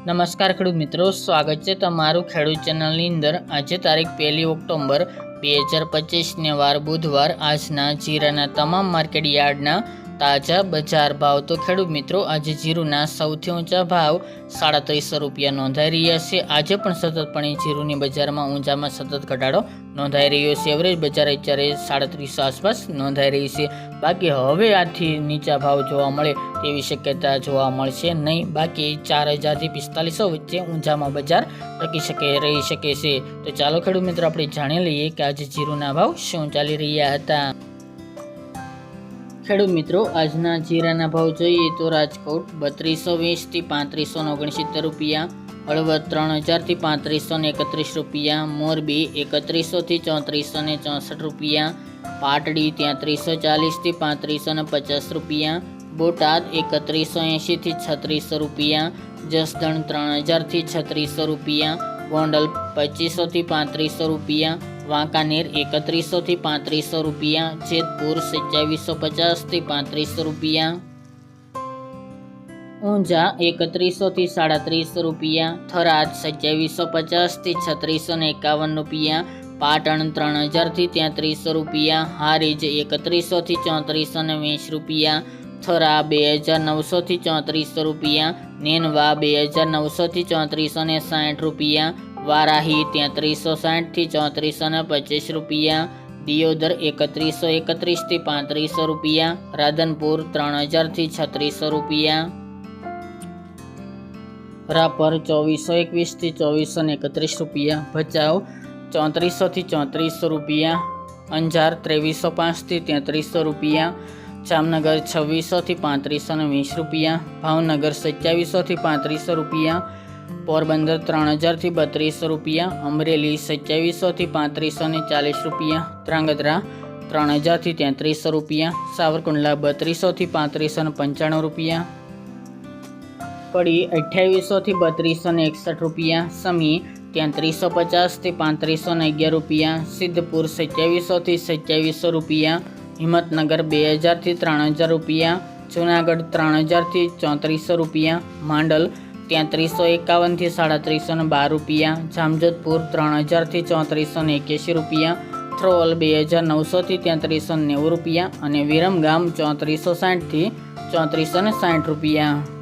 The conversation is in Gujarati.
નમસ્કાર ખેડૂત મિત્રો, સ્વાગત છે તમારું ખેડૂત ચેનલની અંદર. આજે તારીખ પહેલી ઓક્ટોબર બે હજાર પચીસને વાર બુધવાર આજના જીરાના તમામ માર્કેટ યાર્ડના તાજા બજાર ભાવ તો ખેડૂત મિત્રો આજે જીરુના સૌથી ઊંચા ભાવ સાડત્રીસો રૂપિયા નોંધાઈ રહ્યા છે. આજે પણ સતતપણે જીરુની બજારમાં ઊંચામાં સતત ઘટાડો નોંધાઈ રહ્યો છે. એવરેજ બજાર અત્યારે સાડત્રીસો આસપાસ નોંધાઈ રહી છે. બાકી હવે આથી નીચા ભાવ જોવા મળે તેવી શક્યતા જોવા મળશે નહીં. બાકી ચાર હજારથી પિસ્તાલીસો વચ્ચે ઊંચામાં બજાર ટકી શકે, રહી શકે છે. તો ચાલો ખેડૂત મિત્રો આપણે જાણી લઈએ કે આજે જીરુના ભાવ શું ચાલી રહ્યા હતા. ખેડૂત મિત્રો, આજના જીરાના ભાવ જોઈએ તો રાજકોટ બત્રીસો વીસથી પાંત્રીસો ઓગણસિત્તેર રૂપિયા, હળવદ ત્રણ હજારથી પાંત્રીસોને એકત્રીસ રૂપિયા, મોરબી એકત્રીસોથી ચોત્રીસોને ચોસઠ રૂપિયા, પાટડી ત્યાં ત્રીસો ચાલીસથી પાંત્રીસો પચાસ રૂપિયા, બોટાદ એકત્રીસો એંશીથી છત્રીસો રૂપિયા, જસદણ ત્રણ હજારથી છત્રીસો રૂપિયા, ગોંડલ પચીસોથી પાંત્રીસો રૂપિયા વાંકાનેર એકત્રીસોથી પાંત્રીસો રૂપિયા, જેતપુર સત્યાવીસો પચાસથી પાંત્રીસો રૂપિયા, ઊંઝા એકત્રીસોથી સાડત્રીસો રૂપિયા, થરાદ સત્યાવીસો પચાસથી છત્રીસો ને એકાવન રૂપિયા, પાટણ ત્રણ હજારથી ત્યાંત્રીસો રૂપિયા, હારીજ એકત્રીસોથી ચોત્રીસો ને વીસ રૂપિયા, થરા બે હજાર નવસોથી ચોત્રીસો રૂપિયા, નેનવા બે હજાર નવસોથી ચોત્રીસો ને સાઠ રૂપિયા વારાહી તેત્રીસો સાઠથી ચોત્રીસો ને પચીસ રૂપિયા, દિયોદર એકત્રીસો એકત્રીસથી પાંત્રીસો રૂપિયા, રાધનપુર ત્રણ હજારથી છત્રીસો રૂપિયા. રાપર ચોવીસો એકવીસથી ચોવીસો ને એકત્રીસ રૂપિયા, ભચાઉ ચોત્રીસોથી ચોત્રીસો રૂપિયા, અંજાર ત્રેવીસો પાંચથી તેત્રીસો રૂપિયા, જામનગર છવ્વીસોથી પાંત્રીસો ને વીસ રૂપિયા, ભાવનગર સત્યાવીસોથી પાંત્રીસો રૂપિયા પોરબંદર ત્રણ હજારથી બત્રીસો રૂપિયા, અમરેલી સત્યાવીસોથી પાંત્રીસો ને ચાલીસ રૂપિયા, ધ્રાંગધ્રા ત્રણ હજારથી તેત્રીસો રૂપિયા, સાવરકુંડલા બત્રીસોથી પાંત્રીસો ને પંચાણું રૂપિયા. કડી અઠ્યાવીસોથી બત્રીસો ને એકસઠ રૂપિયા, સમી તેત્રીસો પચાસથી પાંત્રીસો ને અગિયાર રૂપિયા, સિદ્ધપુર સત્યાવીસોથી સત્યાવીસો રૂપિયા, હિંમતનગર બે હજારથી ત્રણ હજાર રૂપિયા, જુનાગઢ ત્રણ હજારથી ચોત્રીસો રૂપિયા, માંડલ તેત્રીસો એકાવનથી સાડા ને બાર રૂપિયા, જામજોધપુર ત્રણ હજારથી ચોત્રીસો ને એક્યાસી રૂપિયા, થ્રોલ બે હજાર નવસોથી તેત્રીસો નેવું રૂપિયા અને વિરમગામ ચોત્રીસો સાઠથી ચોત્રીસો ને સાઠ રૂપિયા.